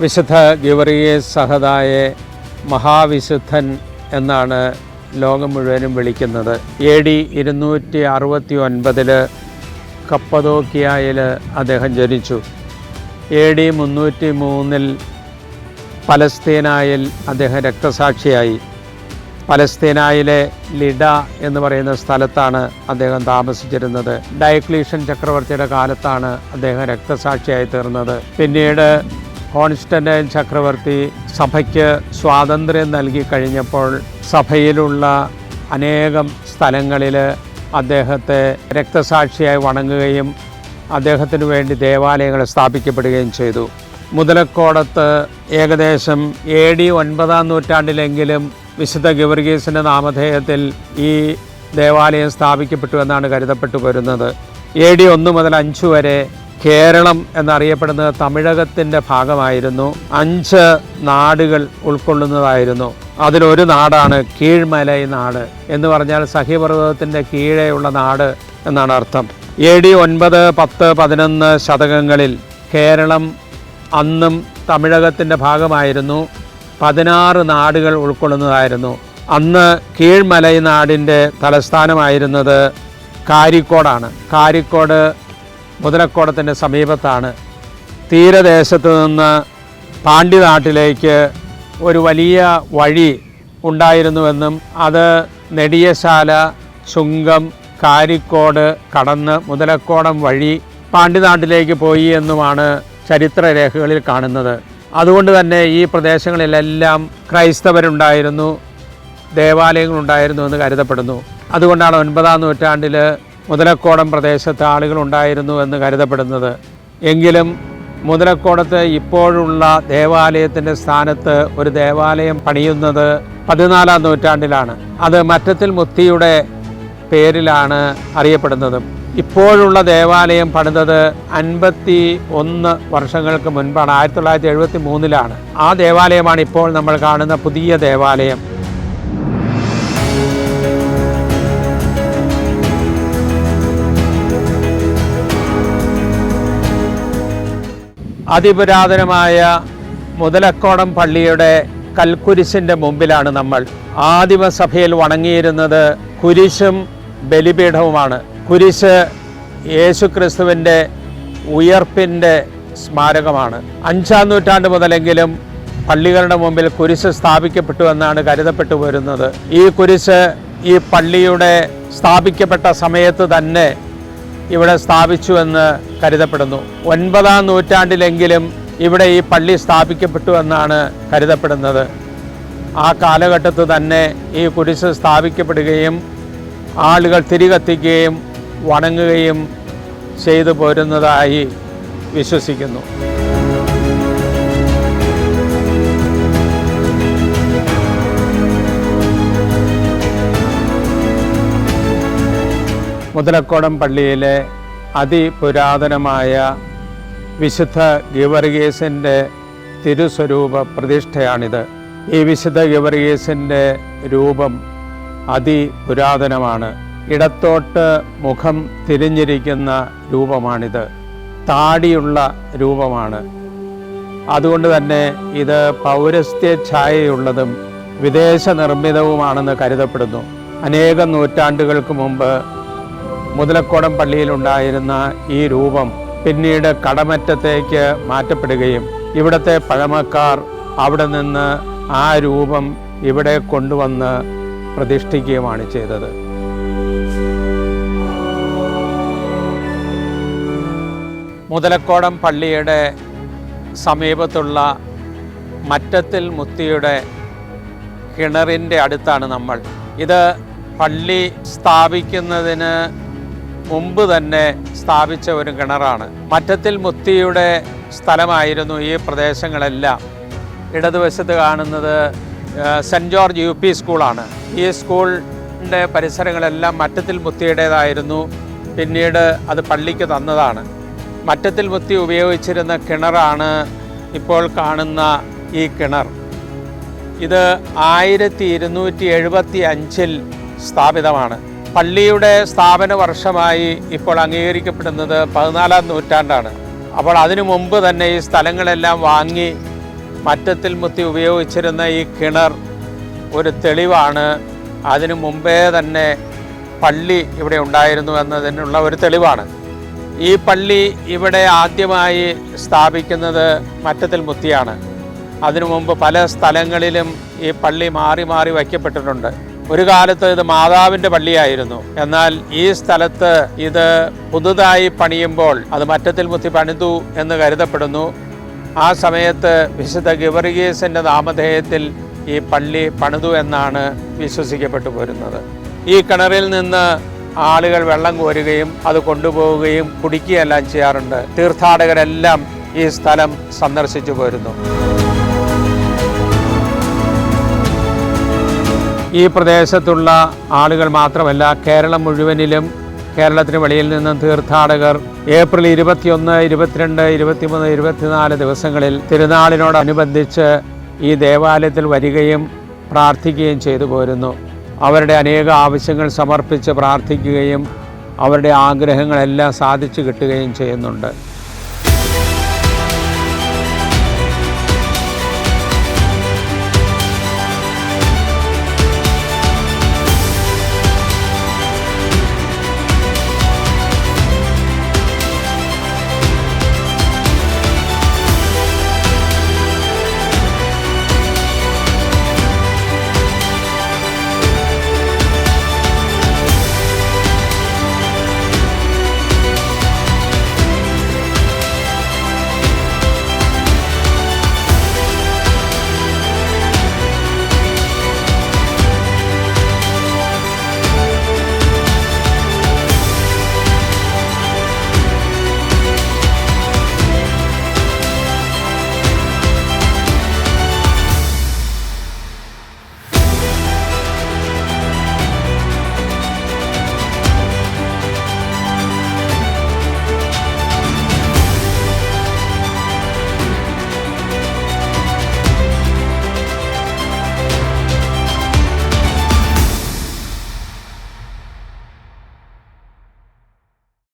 വിശുദ്ധ ഗിവറിയേസ് സഹദായെ മഹാവിശുദ്ധൻ എന്നാണ് ലോകം മുഴുവനും വിളിക്കുന്നത്. എ ഡി ഇരുന്നൂറ്റി അറുപത്തി ഒൻപതിൽ കപ്പതോക്കിയായിൽ അദ്ദേഹം ജനിച്ചു. എ ഡി മുന്നൂറ്റി മൂന്നിൽ പലസ്തീനായിൽ അദ്ദേഹം രക്തസാക്ഷിയായി. പലസ്തീനായിലെ ലിഡ എന്ന് പറയുന്ന സ്ഥലത്താണ് അദ്ദേഹം താമസിച്ചിരുന്നത്. ഡയക്ലീഷൻ ചക്രവർത്തിയുടെ കാലത്താണ് അദ്ദേഹം രക്തസാക്ഷിയായി തീർന്നത്. പിന്നീട് കോൺസ്റ്റന്റൈൻ ചക്രവർത്തി സഭയ്ക്ക് സ്വാതന്ത്ര്യം നൽകി കഴിഞ്ഞപ്പോൾ സഭയിലുള്ള അനേകം സ്ഥലങ്ങളിൽ അദ്ദേഹത്തെ രക്തസാക്ഷിയായി വണങ്ങുകയും അദ്ദേഹത്തിന് വേണ്ടി ദേവാലയങ്ങൾ സ്ഥാപിക്കപ്പെടുകയും ചെയ്തു. മുതലക്കോടത്ത് ഏകദേശം എ ഡി ഒൻപതാം നൂറ്റാണ്ടിലെങ്കിലും വിശുദ്ധ ഗവർഗീസിന്റെ നാമധേയത്തിൽ ഈ ദേവാലയം സ്ഥാപിക്കപ്പെട്ടു എന്നാണ് കരുതപ്പെട്ടു വരുന്നത്. എ ഡി ഒന്ന് മുതൽ അഞ്ച് വരെ കേരളം എന്നറിയപ്പെടുന്നത് തമിഴകത്തിന്റെ ഭാഗമായിരുന്നു. അഞ്ച് നാടുകൾ ഉൾക്കൊള്ളുന്നതായിരുന്നു. അതിലൊരു നാടാണ് കീഴ്മലൈ നാട്. എന്ന് പറഞ്ഞാൽ സഹ്യപർവതത്തിന്റെ കീഴെയുള്ള നാട് എന്നാണ് അർത്ഥം. എ ഡി ഒൻപത് പത്ത് പതിനൊന്ന് ശതകങ്ങളിൽ കേരളം അന്നും തമിഴകത്തിന്റെ ഭാഗമായിരുന്നു. പതിനാറ് നാടുകൾ ഉൾക്കൊള്ളുന്നതായിരുന്നു. അന്ന് കീഴ്മലൈ നാടിന്റെ തലസ്ഥാനമായിരുന്നത് കാരിക്കോടാണ്. കാരിക്കോട് മുതലക്കോടത്തിന്റെ സമീപത്താണ്. തീരദേശത്ത് നിന്ന് പാണ്ഡ്യനാട്ടിലേക്ക് ഒരു വലിയ വഴി ഉണ്ടായിരുന്നുവെന്നും അത് നെടിയശാല ചുങ്കം കാരിക്കോട് കടന്ന് മുതലക്കോടം വഴി പാണ്ഡ്യനാട്ടിലേക്ക് പോയി എന്നുമാണ് ചരിത്രരേഖകളിൽ കാണുന്നത്. അതുകൊണ്ട് തന്നെ ഈ പ്രദേശങ്ങളിലെല്ലാം ക്രൈസ്തവരുണ്ടായിരുന്നു ദേവാലയങ്ങളുണ്ടായിരുന്നു എന്ന് കരുതപ്പെടുന്നു. അതുകൊണ്ടാണ് ഒൻപതാം നൂറ്റാണ്ടിൽ മുതലക്കോടം പ്രദേശത്ത് ആളുകളുണ്ടായിരുന്നു എന്ന് കരുതപ്പെടുന്നത്. എങ്കിലും മുതലക്കോടത്ത് ഇപ്പോഴുള്ള ദേവാലയത്തിന്റെ സ്ഥാനത്ത് ഒരു ദേവാലയം പണിയുന്നത് പതിനാലാം നൂറ്റാണ്ടിലാണ്. അത് മറ്റത്തിൽ മുത്തിയുടെ പേരിലാണ് അറിയപ്പെടുന്നത്. ഇപ്പോഴുള്ള ദേവാലയം പണിതത് അൻപത്തി ഒന്ന് വർഷങ്ങൾക്ക് മുൻപാണ്. ആയിരത്തി തൊള്ളായിരത്തി എഴുപത്തി മൂന്നിലാണ് ആ ദേവാലയമാണ് ഇപ്പോൾ നമ്മൾ കാണുന്ന പുതിയ ദേവാലയം. അതിപുരാതനമായ മുതലക്കോടം പള്ളിയുടെ കൽക്കുരിശിന്റെ മുമ്പിലാണ് നമ്മൾ ആദിമസഭയിൽ വണങ്ങിയിരുന്നത് കുരിശും ബലിപീഠവുമാണ്. കുരിശ് യേശുക്രിസ്തുവിന്റെ ഉയർപ്പിന്റെ സ്മാരകമാണ്. അഞ്ചാം നൂറ്റാണ്ട് മുതലെങ്കിലും പള്ളികളുടെ മുമ്പിൽ കുരിശ് സ്ഥാപിക്കപ്പെട്ടു എന്നാണ് കരുതപ്പെട്ടു വരുന്നത്. ഈ കുരിശ് ഈ പള്ളിയുടെ സ്ഥാപിക്കപ്പെട്ട സമയത്ത് തന്നെ ഇവിടെ സ്ഥാപിച്ചുവെന്ന് കരുതപ്പെടുന്നു. ഒൻപതാം നൂറ്റാണ്ടിലെങ്കിലും ഇവിടെ ഈ പള്ളി സ്ഥാപിക്കപ്പെട്ടു എന്നാണ് കരുതപ്പെടുന്നത്. ആ കാലഘട്ടത്ത് തന്നെ ഈ കുരിശ് സ്ഥാപിക്കപ്പെടുകയും ആളുകൾ തിരികത്തിക്കുകയും വണങ്ങുകയും ചെയ്തു പോരുന്നതായി വിശ്വസിക്കുന്നു. മുതലക്കോടം പള്ളിയിലെ അതിപുരാതനമായ വിശുദ്ധ ഗിവർഗീസിന്റെ തിരുസ്വരൂപ പ്രതിഷ്ഠയാണിത്. ഈ വിശുദ്ധ ഗിവർഗീസിന്റെ രൂപം അതിപുരാതനമാണ്. ഇടത്തോട്ട് മുഖം തിരിഞ്ഞിരിക്കുന്ന രൂപമാണിത്. താടിയുള്ള രൂപമാണ്. അതുകൊണ്ട് തന്നെ ഇത് പൗരസ്ത്യ ഛായയുള്ളതും വിദേശ നിർമ്മിതവുമാണെന്ന് കരുതപ്പെടുന്നു. അനേകം നൂറ്റാണ്ടുകൾക്ക് മുമ്പ് മുതലക്കോടം പള്ളിയിലുണ്ടായിരുന്ന ഈ രൂപം പിന്നീട് കടമറ്റത്തേക്ക് മാറ്റപ്പെടുകയും ഇവിടുത്തെ പഴമക്കാർ അവിടെ നിന്ന് ആ രൂപം ഇവിടെ കൊണ്ടുവന്ന് പ്രതിഷ്ഠിക്കുകയുമാണ് ചെയ്തത്. മുതലക്കോടം പള്ളിയുടെ സമീപത്തുള്ള മറ്റത്തിൽ മുത്തിയുടെ കിണറിന്റെ അടുത്താണ് നമ്മൾ. ഇത് പള്ളി സ്ഥാപിക്കുന്നതിന് മുമ്പ് തന്നെ സ്ഥാപിച്ച ഒരു കിണറാണ്. മറ്റത്തിൽ മുത്തിയുടെ സ്ഥലമായിരുന്നു ഈ പ്രദേശങ്ങളെല്ലാം. ഇടതുവശത്ത് കാണുന്നത് saint saint George U P സ്കൂളാണ്. ഈ സ്കൂളിന്റെ പരിസരങ്ങളെല്ലാം മറ്റത്തിൽ മുത്തിയുടേതായിരുന്നു. പിന്നീട് അത് പള്ളിക്ക് തന്നതാണ്. മറ്റത്തിൽ മുത്തി ഉപയോഗിച്ചിരുന്ന കിണറാണ് ഇപ്പോൾ കാണുന്ന ഈ കിണർ. ഇത് ആയിരത്തി ഇരുന്നൂറ്റി എഴുപത്തി അഞ്ചിൽ സ്ഥാപിതമാണ്. പള്ളിയുടെ സ്ഥാപന വർഷമായി ഇപ്പോൾ അംഗീകരിക്കപ്പെടുന്നത് പതിനാലാം നൂറ്റാണ്ടാണ്. അപ്പോൾ അതിനു മുമ്പ് തന്നെ ഈ സ്ഥലങ്ങളെല്ലാം വാങ്ങി മറ്റത്തിൽ മുത്തി ഉപയോഗിച്ചിരുന്ന ഈ കിണർ ഒരു തെളിവാണ്. അതിനു മുമ്പേ തന്നെ പള്ളി ഇവിടെ ഉണ്ടായിരുന്നു എന്നതിനുള്ള ഒരു തെളിവാണ്. ഈ പള്ളി ഇവിടെ ആദ്യമായി സ്ഥാപിക്കുന്നത് മറ്റത്തിൽ മുത്തിയാണ്. അതിനു മുമ്പ് പല സ്ഥലങ്ങളിലും ഈ പള്ളി മാറി മാറി വയ്ക്കപ്പെട്ടിട്ടുണ്ട്. ഒരു കാലത്ത് ഇത് മാതാവിന്റെ പള്ളിയായിരുന്നു. എന്നാൽ ഈ സ്ഥലത്ത് ഇത് പുതുതായി പണിയുമ്പോൾ അത് മറ്റത്തിൽ മുത്തി പണിതു എന്ന് കരുതപ്പെടുന്നു. ആ സമയത്ത് വിശുദ്ധ ഗിവർഗീസിന്റെ നാമധേയത്തിൽ ഈ പള്ളി പണിതു എന്നാണ് വിശ്വസിക്കപ്പെട്ടു പോരുന്നത്. ഈ കിണറിൽ നിന്ന് ആളുകൾ വെള്ളം കോരുകയും അത് കൊണ്ടുപോവുകയും കുടിക്കുകയെല്ലാം ചെയ്യാറുണ്ട്. തീർത്ഥാടകരെല്ലാം ഈ സ്ഥലം സന്ദർശിച്ചു പോരുന്നു. ഈ പ്രദേശത്തുള്ള ആളുകൾ മാത്രമല്ല കേരളം മുഴുവനിലും കേരളത്തിന് വെളിയിൽ നിന്നും തീർത്ഥാടകർ ഏപ്രിൽ ഇരുപത്തിയൊന്ന് ഇരുപത്തിരണ്ട് ഇരുപത്തിമൂന്ന് ഇരുപത്തിനാല് ദിവസങ്ങളിൽ തിരുനാളിനോടനുബന്ധിച്ച് ഈ ദേവാലയത്തിൽ വരികയും പ്രാർത്ഥിക്കുകയും ചെയ്തു പോരുന്നു. അവരുടെ അനേക ആവശ്യങ്ങൾ സമർപ്പിച്ച് പ്രാർത്ഥിക്കുകയും അവരുടെ ആഗ്രഹങ്ങളെല്ലാം സാധിച്ചു കിട്ടുകയും ചെയ്യുന്നുണ്ട്.